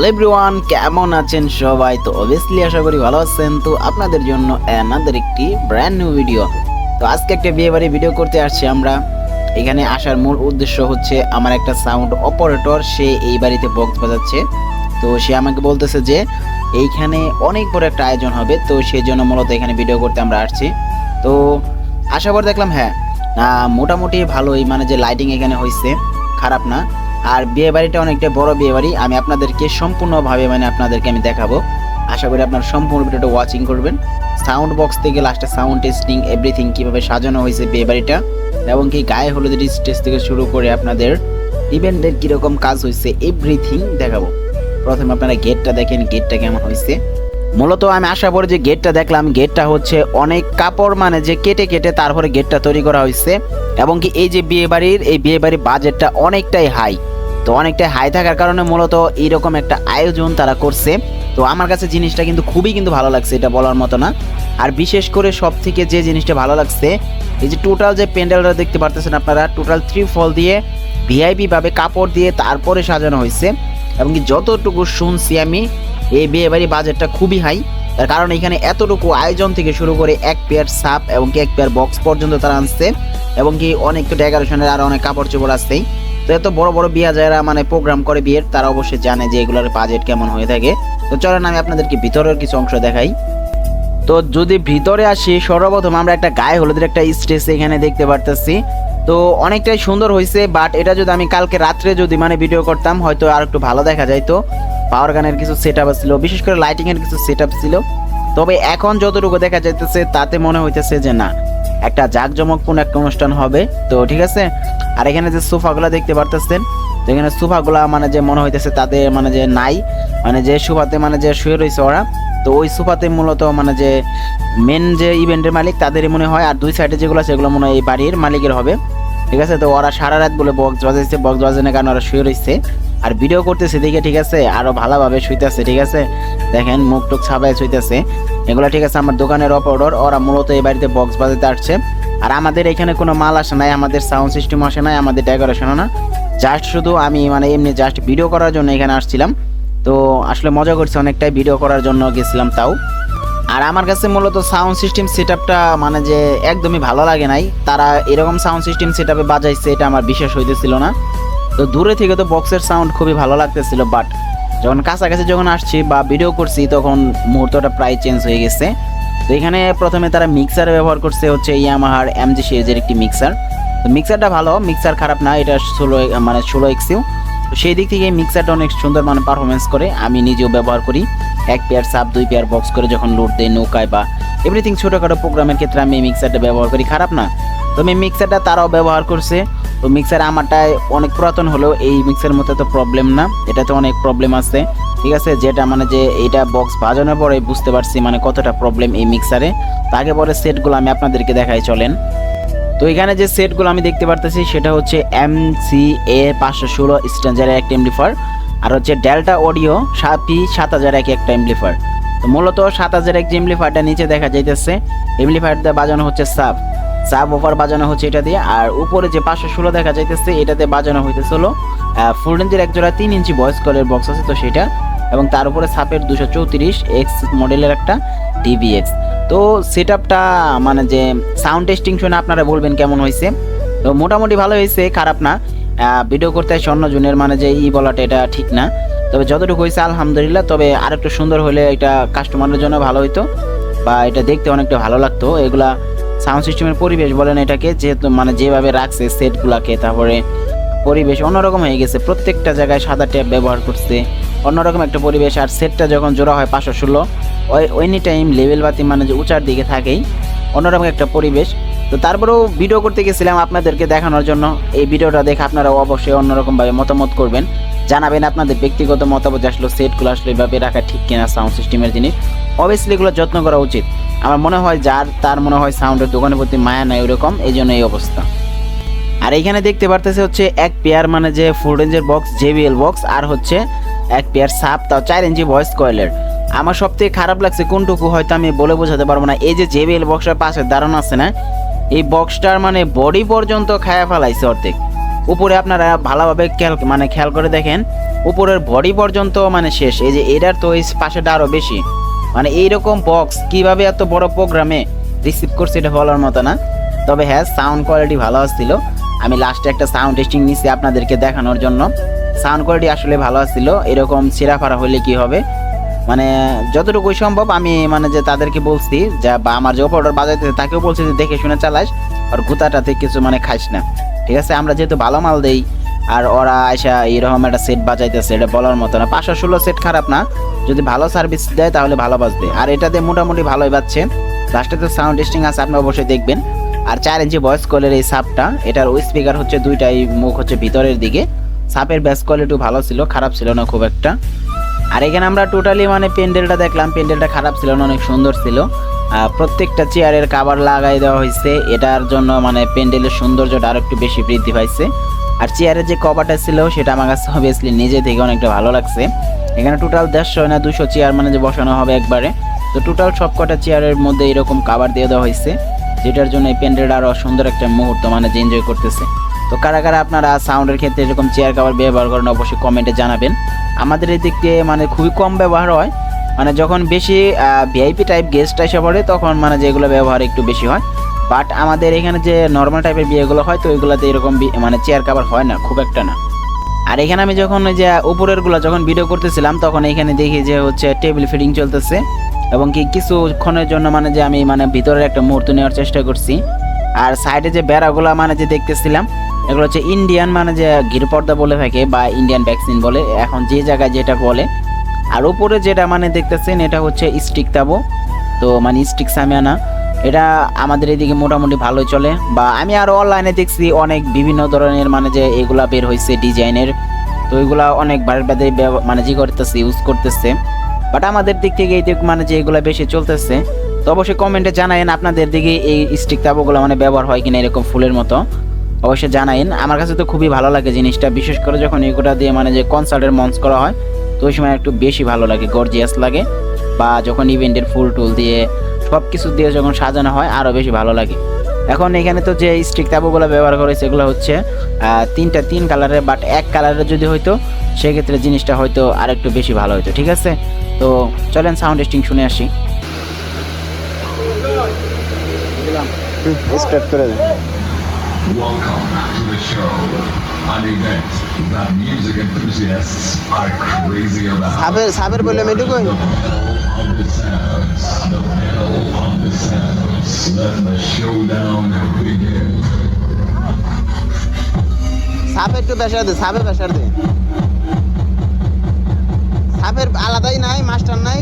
Hello everyone, কেমন আছেন সবাই? তো অবভিয়াসলি আশা করি ভালো আছেন। তো আপনাদের জন্য অ্যানাদার একটি ব্র্যান্ড নিউ ভিডিও তো আজকে একটা বিয়ে বাড়ি ভিডিও করতে আসছি আমরা। এখানে আসার মূল উদ্দেশ্য হচ্ছে আমার একটা সাউন্ড অপারেটর সে এই বাড়িতে বক্স বাজাচ্ছে। তো সে আমাকে বলতেছে যে, এইখানে অনেক বড় একটা আয়োজন হবে। তো সেই জন্য মূলত এখানে ভিডিও করতে আমরা আসছি। তো আসার পর দেখলাম হ্যাঁ মোটামুটি ভালোই মানে যে লাইটিং এখানে হয়েছে খারাপ না। আর বিয়ে বাড়িটা অনেকটা বড় বিয়ে বাড়ি আমি আপনাদেরকে সম্পূর্ণভাবে মানে আপনাদেরকে আমি দেখাবো। আশা করি আপনারা সম্পূর্ণ ভিডিওটা ওয়াচিং করবেন। সাউন্ড বক্স থেকে লাস্টে সাউন্ড টেস্টিং এভরিথিং কীভাবে সাজানো হয়েছে বিয়ে বাড়িটা এবং কি গায়ে হলুদের স্টেজ থেকে শুরু করে আপনাদের ইভেন্টের কীরকম কাজ হয়েছে এভরিথিং দেখাবো। প্রথমে আপনারা গেটটা দেখেন গেটটা কেমন হয়েছে। মূলত আমি আশা করি যে গেটটা দেখলাম গেটটা হচ্ছে অনেক কাপড় মানে যে কেটে কেটে তারপরে গেটটা তৈরি করা হয়েছে এবং কি এই যে বিয়ে বাড়ির এই বিয়ে বাড়ির বাজেটটা অনেকটাই হাই তো অনেকটাই হাই থাকার কারণে মূলত এইরকম একটা আয়োজন তারা করছে। তো আমার কাছে জিনিসটা কিন্তু খুবই কিন্তু ভালো লাগছে এটা বলার মতো না। আর বিশেষ করে সব থেকে যে জিনিসটা ভালো লাগছে, এই যে টোটাল যে প্যান্ডেলটা দেখতে পারতেছেন আপনারা টোটাল থ্রি ফল দিয়ে ভিআইপি ভাবে কাপড় দিয়ে তারপরে সাজানো হয়েছে। এবং কি যতটুকু শুনছি আমি, এই বিয়ে বাড়ি বাজেটটা খুবই হাই তার কারণ এখানে এতটুকু আয়োজন থেকে শুরু করে এক পেয়ার সাপ এবং কি এক পেয়ার বক্স পর্যন্ত তারা আনছে। এবং কি অনেক ডেকোরেশনের আর অনেক কাপড় চোপড় আসছেই তো এত বড় বড় বিয়া যারা মানে প্রোগ্রাম করে বিয়ের, তারা অবশ্যই জানে যে এগুলোর বাজেট কেমন হয়ে থাকে। তো চলেন আমি আপনাদেরকে ভিতরের কিছু অংশ দেখাই। তো যদি ভিতরে আসি, সর্বপ্রথম আমরা একটা গায়ে হলুদের একটা স্টেজ এখানে দেখতে পারতেছি। তো অনেকটাই সুন্দর হয়েছে বাট এটা যদি আমি কালকে রাত্রে যদি মানে ভিডিও করতাম, হয়তো আর একটু ভালো দেখা যাইতো। পাওয়ার গানের কিছু সেট আপ ছিল, বিশেষ করে লাইটিংয়ের কিছু সেট আপ ছিল। তবে এখন যতটুকু দেখা যাইতেছে, তাতে মনে হইতেছে যে না একটা জাঁকজমকপূর্ণ একটা অনুষ্ঠান হবে। তো ঠিক আছে? আর এখানে যে সোফাগুলো দেখতে পারতেছেন, তো এখানে সোফাগুলা মানে যে মনে হইতেছে তাদের মানে যে নাই মানে যে সোফাতে মানে যে শুয়ে রয়েছে ওরা, তো ওই সোফাতে মূলত মানে যে মেন যে ইভেন্টের মালিক তাদেরই মনে হয়, আর দুই সাইডে যেগুলো সেগুলো মনে হয় এই বাড়ির মালিকের হবে। ঠিক আছে? তো ওরা সারা রাত বলে বক্স বাজাইছে বক্স বাজানোর কারণে ওরা শুয়ে রয়েছে আর ভিডিও করতেছে দেখে, ঠিক আছে? আরও ভালোভাবে শুইতেছে, ঠিক আছে? দেখেন, মুখ টুক ছাপায় শুইতেছে। এগুলো, ঠিক আছে, আমার দোকানের অপরডর ওরা মূলত এই বাড়িতে বক্স বাজাতে আসছে। আর আমাদের এখানে কোনো মাল আসে নাই, আমাদের সাউন্ড সিস্টেম আসে নাই, আমাদের ডেকোরেশনও না। জাস্ট শুধু আমি মানে এমনি জাস্ট ভিডিও করার জন্য এখানে আসছিলাম। তো আসলে মজা করছি, অনেকটাই ভিডিও করার জন্য গেছিলাম তাও। আর আমার কাছে মূলত সাউন্ড সিস্টেম সেট মানে যে একদমই ভালো লাগে নাই, তারা এরকম সাউন্ড সিস্টেম সেট আপে বাজাইছে, এটা আমার বিশ্বাস হইতেছিল না। তো দূরে থেকে তো বক্সের সাউন্ড খুবই ভালো লাগতেছিল বাট যখন কাছাকাছি যখন আসছি বা ভিডিও করছি, তখন মুহূর্তটা প্রায় চেঞ্জ হয়ে গেছে। তো এখানে প্রথমে তারা মিক্সার ব্যবহার করছে, হচ্ছে ইয়ামাহার এমজি সিরিজের একটি মিক্সার তো মিক্সারটা ভালো মিক্সার খারাপ না, এটা ষোলো মানে ষোলো এক্সিউ তো সেই দিক থেকে মিক্সারটা অনেক সুন্দর মানে পারফরমেন্স করে, আমি নিজেও ব্যবহার করি। এক পেয়ার সাপ, দুই পেয়ার বক্স করে যখন লোড দেয় নৌকায় বা এভরিথিং ছোটোখাটো প্রোগ্রামের ক্ষেত্রে আমি এই মিক্সারটা ব্যবহার করি, খারাপ না। তো আমি মিক্সারটা তারাও ব্যবহার করছে। তো মিক্সার আমারটায় অনেক পুরাতন হলেও এই মিক্সার মধ্যে তো প্রবলেম না, এটাতে অনেক প্রবলেম আছে। ঠিক আছে? যেটা মানে যে এটা বক্স বাজানোর পরে বুঝতে পারছি মানে কতটা প্রবলেম এই মিক্সারে তাকে পরে সেটগুলো আমি আপনাদেরকে দেখাই, চলেন। তো এখানে যে সেটগুলো আমি দেখতে পারতেছি, সেটা হচ্ছে এম সি এ পাঁচশো ষোলো স্ট্যান্ডার্ডের একটা এমপ্লিফার আর হচ্ছে ডেল্টা অডিও সাপি সাত হাজার এক একটা এমপ্লিফার তো মূলত সাত হাজার এক যে এমপ্লিফারটা নিচে দেখা যাইতেছে এমপ্লিফার দিয়ে বাজানো হচ্ছে সাব সাব ওভার বাজানো হচ্ছে এটা দিয়ে, আর উপরে যে পাঁচশো ষোলো দেখা যাইতেছে, এটাতে বাজানো হইতেছে হলো ফুল রেঞ্জের এক জোড়া তিন ইঞ্চি ভয়েস কলের বক্স আছে তো সেটা, এবং তার উপরে সাপের দুশো চৌত্রিশ এক্স মডেলের একটা ডিভিএক্স তো সেট আপটা মানে যে সাউন্ড টেস্টিং শুনে আপনারা বলবেন কেমন হয়েছে তো মোটামুটি ভালো হয়েছে খারাপ না। ভিডিও করতে আসছে অন্য জনের মানে যে ই বলাটা এটা ঠিক না। তবে যতটুকু হয়েছে, আলহামদুলিল্লাহ। তবে আরেকটু সুন্দর হলে এটা কাস্টমারের জন্য ভালো হইতো বা এটা দেখতে অনেকটা ভালো লাগতো। এগুলা সাউন্ড সিস্টেমের পরিবেশ বলেন এটাকে, যেহেতু মানে যেভাবে রাখছে সেটগুলাকে তারপরে পরিবেশ অন্যরকম হয়ে গেছে। প্রত্যেকটা জায়গায় সাদা ট্যাপ ব্যবহার করছে। অন্যরকম একটা পরিবেশ। আর সেটটা যখন জোড়া হয় পাঁচশো ষোলো, ওই এনি টাইম লেভেল বাতি মানে যে উঁচার দিকে থাকেই, অন্যরকম একটা পরিবেশ। তো তারপরেও ভিডিও করতে গেছিলাম আপনাদেরকে দেখানোর জন্য। এই ভিডিওটা দেখে আপনারা অবশ্যই অন্যরকমভাবে মতামত করবেন। জানাবেন আপনাদের ব্যক্তিগত মতামত আসলো সেটগুলো আসলে এভাবে রাখা ঠিক কিনা সাউন্ড সিস্টেমের জিনিস। অবভিয়াসলি এগুলো যত্ন করা উচিত। আমার মনে হয় যার, তার মনে হয় সাউন্ডের দোকানের প্রতি মায়া নাই ওরকম এই জন্য এই অবস্থা। আর এইখানে দেখতে পারতেছে হচ্ছে এক পেয়ার মানে যে ফুল রেঞ্জের বক্স জেবিএল বক্স আর হচ্ছে এক পেয়ার সাপ, তাও চার ইঞ্চি ভয়েস কয়েলের আমার সব থেকে খারাপ লাগছে কোনটুকু হয়তো আমি বলে বোঝাতে পারব না। এই যে জেবিএল বক্সটার পাশে দাঁড়ানো আছে না এই বক্সটার মানে বডি পর্যন্ত খায়া ফেলাইছে অর্ধেক। উপরে আপনারা ভালোভাবে খেয়াল মানে খেয়াল করে দেখেন, উপরের বডি পর্যন্ত মানে শেষ। এই যে এটার তো এই পাশেটা আরও বেশি। মানে এইরকম বক্স কীভাবে এত বড় প্রোগ্রামে রিসিভ করছে এটা বলার মতো না। তবে হ্যাঁ সাউন্ড কোয়ালিটি ভালো আসছিল। আমি লাস্টে একটা সাউন্ড টেস্টিং নিছি আপনাদেরকে দেখানোর জন্য। সাউন্ড কোয়ালিটি আসলে ভালো আসছিল। এরকম ছিঁড়াফাড়া হলে কি হবে? মানে যতটুকুই সম্ভব আমি মানে যে তাদেরকে বলছি, যা বা আমার যে অপারেটর বাজাইতে তাকেও বলছি যে, দেখে শুনে চালাস, আর গুতাটাতে কিছু মানে খাইস না। ঠিক আছে? আমরা যেহেতু ভালো মাল দেই, আর ওরা আইসা এরকম একটা সেট বাজাইতেছে, এটা বলার মতো না। পাঁচশো ষোলো সেট খারাপ না। যদি ভালো সার্ভিস দেয়, তাহলে ভালো বাজবে আর এটাতে মোটামুটি ভালোই বাজছে। লাস্টে তো সাউন্ড টেস্টিং আছে, আপনি অবশ্যই দেখবেন। আর চার ইঞ্চি ভয়েস কলের এই সাপটা, এটার ওই স্পিকার হচ্ছে দুইটাই, মুখ হচ্ছে ভিতরের দিকে। সাপের ব্যাস কোয়ালিটি ভালো ছিল, খারাপ ছিল না খুব একটা। আর এখানে আমরা টোটালি মানে প্যান্ডেলটা দেখলাম, প্যান্ডেলটা খারাপ ছিল না, অনেক সুন্দর ছিল। প্রত্যেকটা চেয়ারের কাভার লাগাই দেওয়া হয়েছে, এটার জন্য মানে প্যান্ডেলের সৌন্দর্যটা আরও একটু বেশি বৃদ্ধি পাইছে। আর চেয়ারের যে কভারটা ছিল, সেটা আমার কাছে অবভিয়াসলি নিজে থেকে অনেকটা ভালো লাগছে। এখানে টোটাল দেড়শো না দুশো চেয়ার মানে যে বসানো হবে একবারে। তো টোটাল সব কটা চেয়ারের মধ্যে এরকম কাভার দিয়ে দেওয়া হয়েছে, যেটার জন্য এই প্যান্ডেলটা আরও সুন্দর একটা মুহূর্ত মানে যে এনজয় করতেছে। তো কারা কারা আপনারা সাউন্ডের ক্ষেত্রে এরকম চেয়ার কাভার ব্যবহার করেন, অবশ্যই কমেন্টে জানাবেন। আমাদের এই দিক দিয়ে মানে খুবই কম ব্যবহার হয়। মানে যখন বেশি ভিআইপি টাইপ গেস্ট এসে পড়ে, তখন মানে যেগুলো ব্যবহার একটু বেশি হয়। বাট আমাদের এখানে যে নর্মাল টাইপের বিয়েগুলো হয়, তো ওইগুলোতে এরকম মানে চেয়ার কাভার হয় না, খুব একটা না। আর এখানে আমি যখন ওই যে উপরেরগুলো যখন ভিডিও করতেছিলাম, তখন এখানে দেখি যে হচ্ছে টেবিল ফিডিং চলতেছে। এবং কি কিছুক্ষণের জন্য মানে যে আমি মানে ভিতরের একটা মুহূর্ত নেওয়ার চেষ্টা করছি। আর সাইডে যে বেড়াগুলো মানে যে দেখতেছিলাম এগুলো হচ্ছে ইন্ডিয়ান মানে যে ঘির পর্দা বলে থাকে বা ইন্ডিয়ান ভ্যাকসিন বলে, এখন যে জায়গায় যেটা বলে। আর উপরে যেটা মানে দেখতেছেন, এটা হচ্ছে স্টিক তাবো। তো মানে স্টিক সামিয়ানা। এটা আমাদের এদিকে মোটামুটি ভালোই চলে। বা আমি আরও অনলাইনে দেখছি অনেক বিভিন্ন ধরনের মানে যে এগুলা বের হয়েছে ডিজাইনের। তো এগুলা অনেক বাড়ির বাদে মানে যে করতেছে ইউজ করতেছে। বাট আমাদের দিক থেকে এই দিক মানে যে এগুলা বেশি চলতেছে, তো অবশ্যই কমেন্টে জানায়েন আপনাদের দিকে এই স্টিক তাবুগুলো মানে ব্যবহার হয় কিনা এরকম ফুলের মতো। অবশ্যই জানাইন, আমার কাছে তো খুবই ভালো লাগে জিনিসটা, বিশেষ করে যখন এগুলা দিয়ে মানে যে কনসার্টের মঞ্চ করা হয়, তো ওই সময় একটু বেশি ভালো লাগে গর্জিয়াস লাগে, বা যখন ইভেন্টের ফুল টুল দিয়ে সব কিছু দিয়ে যখন সাজানো হয় আরও বেশি ভালো লাগে। এখন এখানে তো যে স্টিক তাবুগুলো ব্যবহার করে সেগুলো হচ্ছে তিনটা তিন কালারের বাট এক কালারের যদি হইতো, সেক্ষেত্রে জিনিসটা হয়তো আর একটু বেশি ভালো হতো ঠিক আছে? তো চলেন সাউন্ড টেস্টিং শুনে আসি। স্টার্ট করে Welcome to the show, an event that music enthusiasts are crazy about. সাবের সাবের বললাম এটুকুই The pedal of the sounds, the pedal of the sounds. Let the showdown begin. সাপে একটু প্রেশার দে সাপে প্রেশার দে সাপের আলাদাই নাই মাস্টার নাই